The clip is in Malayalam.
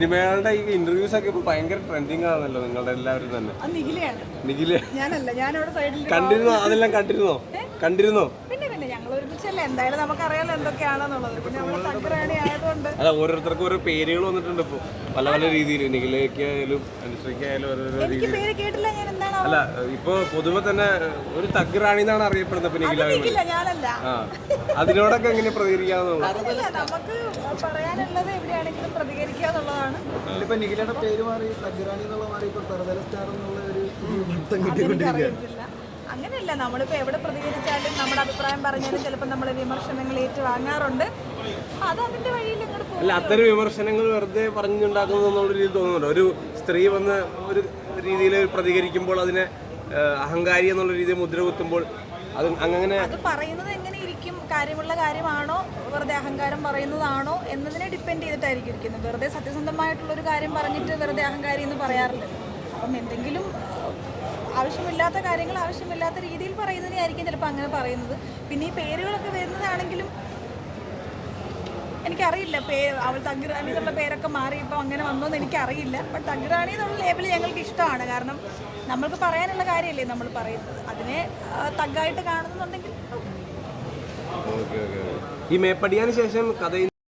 സിനിമകളുടെ ഈ ഇന്റർവ്യൂസ് ഒക്കെ ഇപ്പൊ ഭയങ്കര ട്രെൻഡിങ് ആണല്ലോ നിങ്ങളുടെ എല്ലാവരും തന്നെ. നിഖിൽ. ഞാനല്ല ഞാനിവിടെ സൈഡിൽ കണ്ടിരുന്നോ? അതെല്ലാം കണ്ടിരുന്നോ? കണ്ടിരുന്നോ? പിന്നെ പിന്നെ ഞങ്ങൾ ഒരുമിച്ചല്ലേ. എന്തായാലും നമുക്കറിയാലോ എന്തൊക്കെയാണെന്നുള്ളത്. പിന്നെ നമ്മൾ തങ്കറാണി ആയതുകൊണ്ട്. അല്ല ഓരോരുത്തർക്കും ഓരോ പേരുകൾ വന്നിട്ടുണ്ട് ഇപ്പൊ. പല പല രീതിയിൽ നിഖിലേക്ക് ആയാലും അനുശ്രീക്ക് ആയാലും ഓരോരോ രീതിയിൽ രീതി പേര് കേട്ടില്ല ഞാൻ അല്ല ഇപ്പൊ പൊതുവെ തന്നെ ഒരു തഗ്റാണി എന്നാണ് അറിയപ്പെടുന്നത് പിന്നെ നിഖില ഞാനല്ല. ആ അതിനോടൊക്കെ എങ്ങനെ പ്രതികരിക്കാന്ന് അതില്ല നമുക്ക് പറയാനുള്ളത് എവിടെയാണെങ്കിലും പ്രതികരിക്കുക എന്നുള്ളതാണ്. ഇപ്പൊ നിഖിലയുടെ പേര് മാറി എന്നുള്ള മാറി ഇപ്പൊ പെർദല സ്റ്റാർ എന്നുള്ള ഒരു അങ്ങനെയല്ല നമ്മളിപ്പോൾ എവിടെ പ്രതികരിച്ചാലും നമ്മുടെ അഭിപ്രായം പറഞ്ഞാലും ചിലപ്പോൾ നമ്മൾ വിമർശനങ്ങൾ ഏറ്റു അല്ല അത്തരം വിമർശനങ്ങൾ വെറുതെ പറഞ്ഞുണ്ടാക്കുന്നു എന്നുള്ള രീതി തോന്നുന്നുണ്ട്? ഒരു സ്ത്രീ വന്ന് ഒരു രീതിയിൽ പ്രതികരിക്കുമ്പോൾ അതിനെ അഹങ്കാരി എന്നുള്ള രീതിയിൽ മുദ്ര കുത്തുമ്പോൾ അത് അങ്ങനെ അത് പറയുന്നത് എങ്ങനെ ഇരിക്കും കാര്യമുള്ള കാര്യമാണോ? വെറുതെ അഹങ്കാരം പറയുന്നതാണോ? എന്നതിനെ ഡിപ്പെൻഡ് ചെയ്തിട്ടായിരിക്കും ഇരിക്കുന്നത്. വെറുതെ സത്യസന്ധമായിട്ടുള്ള ഒരു കാര്യം പറഞ്ഞിട്ട് വെറുതെ അഹങ്കാരി എന്ന് പറയാറില്ല. അപ്പം എന്തെങ്കിലും ആവശ്യമില്ലാത്ത കാര്യങ്ങൾ ആവശ്യമില്ലാത്ത രീതിയിൽ പറയുന്നതിനായിരിക്കും ചിലപ്പോൾ അങ്ങനെ പറയുന്നത്. പിന്നെ ഈ പേരുകളൊക്കെ വരുന്നതാണെങ്കിലും എനിക്കറിയില്ല. പേ അവൾ തഗ്രാണി എന്നുള്ള പേരൊക്കെ മാറി ഇപ്പോൾ അങ്ങനെ വന്നോന്ന് എനിക്കറിയില്ല. ബട്ട് തഗ്രാണി എന്നുള്ള ലേബിൾ ഞങ്ങൾക്ക് ഇഷ്ടമാണ്. കാരണം നമ്മൾക്ക് പറയാനുള്ള കാര്യമല്ലേ നമ്മൾ പറയുന്നത്. അതിനെ തഗ്ഗായിട്ട് കാണുന്നുണ്ടെങ്കിൽ ഈ മേപ്പടിയാന് ശേഷം കഥ